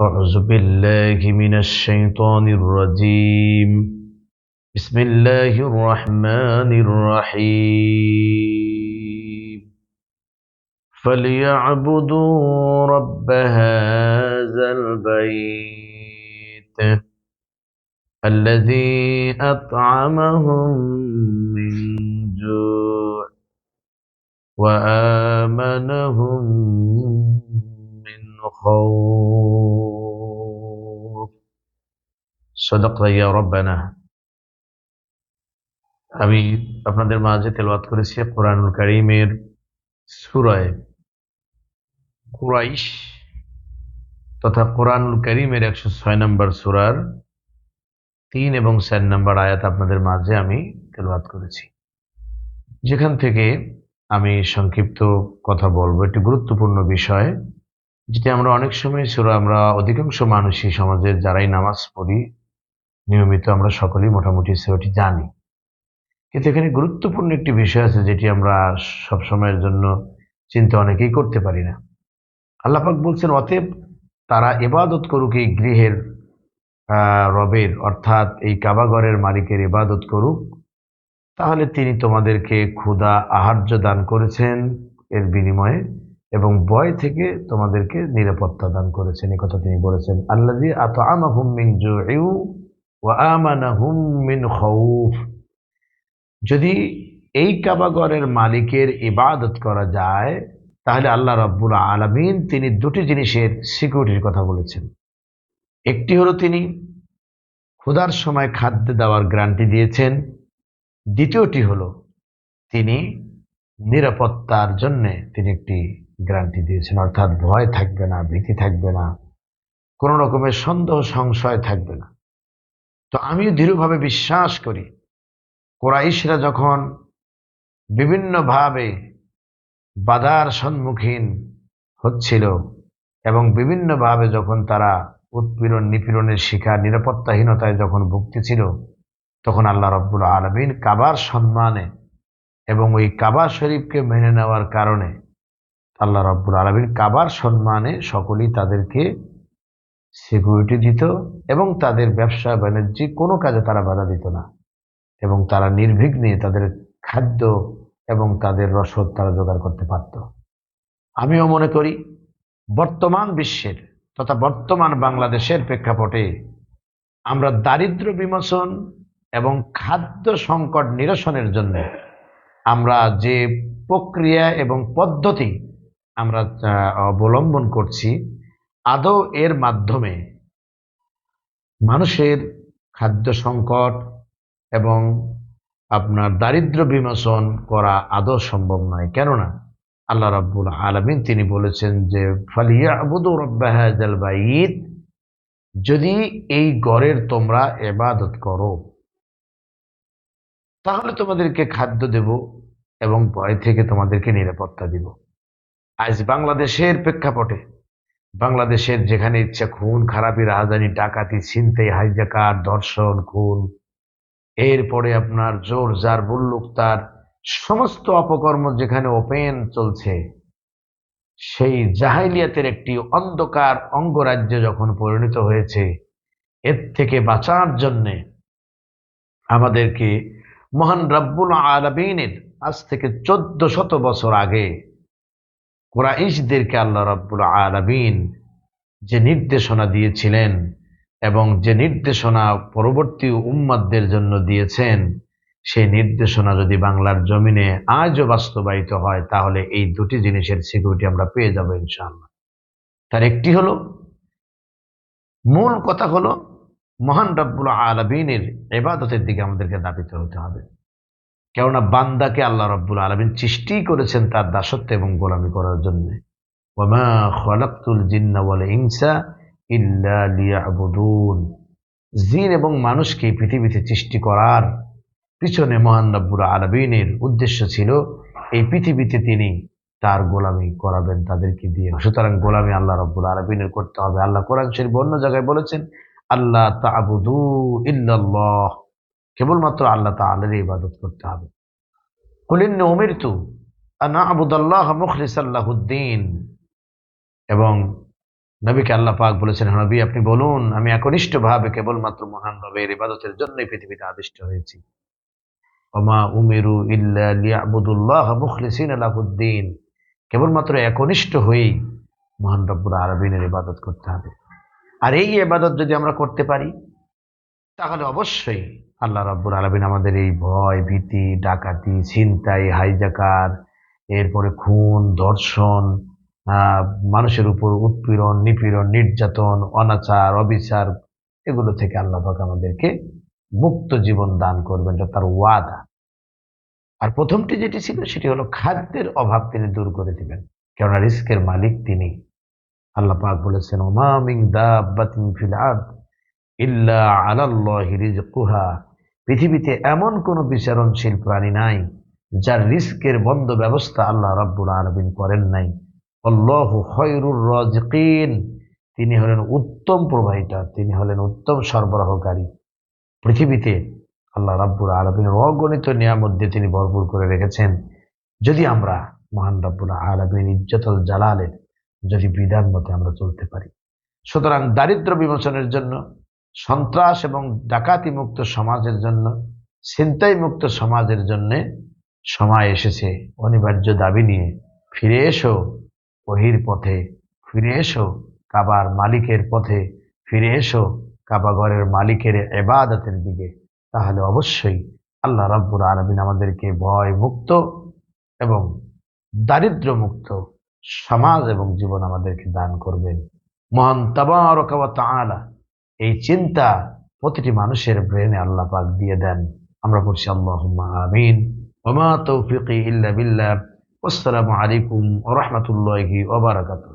أعوذ بالله من الشيطان الرجيم. بسم الله الرحمن الرحيم. فليعبدوا رب هذا البيت الذي أطعمهم من جوع وآمنهم من خوف صدق يا ربنا আমি আপনাদের মাঝে তেলওয়াত করেছি কোরআনুল কারিমের সুরায় কুরাইশ তথা কোরআনুল করিমের একশো ছয় নম্বর সুরার তিন এবং চার নম্বর আয়াত আপনাদের মাঝে আমি তেলওয়াত করেছি যেখান থেকে আমি সংক্ষিপ্ত কথা বলবো একটি গুরুত্বপূর্ণ বিষয় যেটি আমরা অনেক সময় সুরা আমরা অধিকাংশ মানুষই সমাজের যারাই নামাজ পড়ি, নিয়মিত আমরা সকলেই মোটামুটি সুরাটি জানি। কিন্তু এখানে গুরুত্বপূর্ণ একটি বিষয় আছে যেটি আমরা সব সময়ের জন্য চিন্তা অনেকেই করতে পারি না। আল্লাপাক বলছেন, অতএব তারা এবাদত করুক এই গৃহের রবের, অর্থাৎ এই কাবাগরের মালিকের ইবাদত করুক, তাহলে তিনি তোমাদেরকে ক্ষুধা, আহার্য দান করেছেন। এর বিনিময়ে এবং ভয় থেকে তোমাদেরকে নিরাপত্তা দান করেছেন, এই কথা তিনি বলেছেন। আল্লাজি আত মিন ওয়া আমানাহুম মিন খাউফ। যদি এই কাবাগরের মালিকের ইবাদত করা যায়, তাহলে আল্লাহ রাব্বুল আলামিন তিনি দুটি জিনিসের সিকিউরিটির কথা বলেছেন। একটি হলো তিনি ক্ষুধার সময় খাদ্য দেওয়ার গ্যারান্টি দিয়েছেন। দ্বিতীয়টি হলো তিনি নিরাপত্তার জন্যে তিনি একটি গ্যারান্টি দিয়েছেন, অর্থাৎ ভয় থাকবে না, ভীতি থাকবে না, কোনো রকমের সন্দেহ, সংশয় থাকবে না। তো আমিও দৃঢ়ভাবে বিশ্বাস করি, কোরাইশরা যখন বিভিন্নভাবে বাধার সম্মুখীন হচ্ছিল এবং বিভিন্নভাবে যখন তারা উৎপীড়ন, নিপীড়নের শিকার, নিরাপত্তাহীনতায় যখন ভুগতেছিল তখন আল্লাহ রব্বুল আলমিন কাবার সম্মানে এবং ওই কাবা শরীফকে মেনে নেওয়ার কারণে আল্লাহ রব্বুল আলমিন কাবার সম্মানে সকলেই তাদেরকে সিকিউরিটি দিত এবং তাদের ব্যবসা বাণিজ্যিক কোনো কাজে তারা বাধা দিত না। এবং তারা নির্বিঘ্নে তাদের খাদ্য এবং তাদের রসদ তারা জোগাড় করতে পারত। আমিও মনে করি, বর্তমান বিশ্বের তথা বর্তমান বাংলাদেশের প্রেক্ষাপটে আমরা দারিদ্র বিমোচন এবং খাদ্য সংকট নিরসনের জন্য আমরা যে প্রক্রিয়া এবং পদ্ধতি আমরা অবলম্বন করছি আদৌ এর মাধ্যমে মানুষের খাদ্য সংকট এবং আপনার দারিদ্র বিমোচন করা আদৌ সম্ভব নয়। কেননা আল্লাহ রাব্বুল আলমিন তিনি বলেছেন যে ফালিয়া আবুদু রব্বাহাজাল বাইদ যদি এই গড়ের তোমরা এবাদত করো, তাহলে তোমাদেরকে খাদ্য দেব এবং ভয় থেকে তোমাদেরকে নিরাপত্তা দিব। আজ বাংলাদেশের প্রেক্ষাপটে, বাংলাদেশের যেখানে ইচ্ছা খুন, খারাপি, রাজধানী, ডাকাতি, ছিনতাই, হাইজাকার, ধর্ষণ, খুন, এরপরে আপনার জোর জার বুল্লুক তার সমস্ত অপকর্ম যেখানে ওপেন চলছে, সেই জাহাইলিয়াতের একটি অন্ধকার অঙ্গরাজ্য যখন পরিণত হয়েছে, এর থেকে বাঁচার জন্যে আমাদেরকে মহান রাব্বুল আলমিনের আজ থেকে চোদ্দ শত বছর আগে কোরআশদেরকে আল্লাহ রাব্বুল আলমিন যে নির্দেশনা দিয়েছিলেন এবং যে নির্দেশনা পরবর্তী উম্মাদদের জন্য দিয়েছেন, সেই নির্দেশনা যদি বাংলার জমিনে আজও বাস্তবায়িত হয়, তাহলে এই দুটি জিনিসের সিকিউরিটি আমরা পেয়ে যাব ইনশাআল্লাহ। তার একটি হলো, মূল কথা হলো, মহান রব্বুল আলমিনের এবাদতের দিকে আমাদেরকে দাবিত হতে হবে। কেননা বান্দাকে আল্লাহ রব্বুল আলমিন সৃষ্টি করেছেন তার দাসত্ব এবং গোলামি করার জন্য। বলে জিন এবং মানুষকে পৃথিবীতে সৃষ্টি করার পিছনে মহান রব্বুল আলমিনের উদ্দেশ্য ছিল এই পৃথিবীতে তিনি তার গোলামি করাবেন, তাদেরকে দিয়ে। সুতরাং গোলামি আল্লাহ রব্বুল আলমিনের করতে হবে। আল্লাহ কোরআন শরীফ অন্য জায়গায় বলেছেন আল্লাহ তাবুদু ইল্লাল্লাহ। কেবলমাত্র আল্লাহ তাআলার ইবাদত করতে হবে। কুলিন উমিরতু আনা আবুদাল্লাহ মুখলিসাল্লাহুদ্দিন এবং নবীকে আল্লাহ পাক বলেছেন "হ্যাঁ নবী, আপনি বলুন, আমি একনিষ্ঠভাবে কেবলমাত্র মহান রবের ইবাদতের জন্যই পৃথিবীতে আদিষ্ট হয়েছি। ওমা উমেরু ইল্লা লিয়াবুদুল্লাহ মুখলিসিন আলাহুদ্দিন কেবলমাত্র একনিষ্ঠ হয়েই মহান রব্বুল আরবিনের ইবাদত করতে হবে। আর এই ইবাদত যদি আমরা করতে পারি তাহলে অবশ্যই আল্লাহ রব্বুল আলমিন আমাদের এই ভয়, ভীতি, ডাকাতি, ছিনতাই, হাইজাকার, এরপরে খুন, ধর্ষণ মানুষের উপর উৎপীড়ন, নিপীড়ন, নির্যাতন, অনাচার, অবিচার, এগুলো থেকে আল্লাহ পাক আমাদেরকে মুক্ত জীবন দান করবেন এটা তার ওয়াদা। আর প্রথমটি যেটি ছিল, সেটি হলো খাদ্যের অভাব তিনি দূর করে দিবেন। কেননা রিস্কের মালিক তিনি। আল্লাহ পাক বলেছেন ওমামিং দাব্বাতিন ফিল আরদ। ইল্লা আলাল্লাহি পৃথিবীতে এমন কোনো বিচারণশীল প্রাণী নাই, যার রিস্কের বন্ধ ব্যবস্থা আল্লাহ রাব্বুল আলামিন করেন নাই। আল্লাহু খয়রুর রাজিকিন। তিনি হলেন উত্তম প্রবাহিতা, তিনি হলেন উত্তম সরবরাহকারী। পৃথিবীতে আল্লাহ রাব্বুল আলমিনের অগণিত নিয়ামত দিয়ে তিনি ভরপুর করে রেখেছেন। যদি আমরা মহান রাব্বুল আলমিন ইজ্জতুল জালালের যদি বিধান মতে আমরা চলতে পারি। সুতরাং দারিদ্র বিমোচনের জন্য সন্ত্রাস এবং ডাকাতি মুক্ত সমাজের জন্য, ছিনতাই মুক্ত সমাজের জন্য সময় এসেছে। অনিবার্য দাবি নিয়ে ফিরে এসো ওহির পথে ফিরে এসো, কাবার মালিকের পথে ফিরে এসো কাবা ঘরের মালিকের এবাদতের দিকে। তাহলে অবশ্যই আল্লাহ রাব্বুর আলমিন আমাদেরকে ভয় মুক্ত এবং দারিদ্র মুক্ত সমাজ এবং জীবন আমাদেরকে দান করবেন। মহান তাবারকালা এই চিন্তা প্রতিটি মানুষের ব্রেনে আল্লাহ পাক দিয়ে দেন। আমরা বলছি আল্লাহ আমিন। ওমা তৌফিক ইল্লা বিল্লাহ। আসসালামু আলাইকুম ওয়া রাহমাতুল্লাহি ওয়া বারাকাতুহু।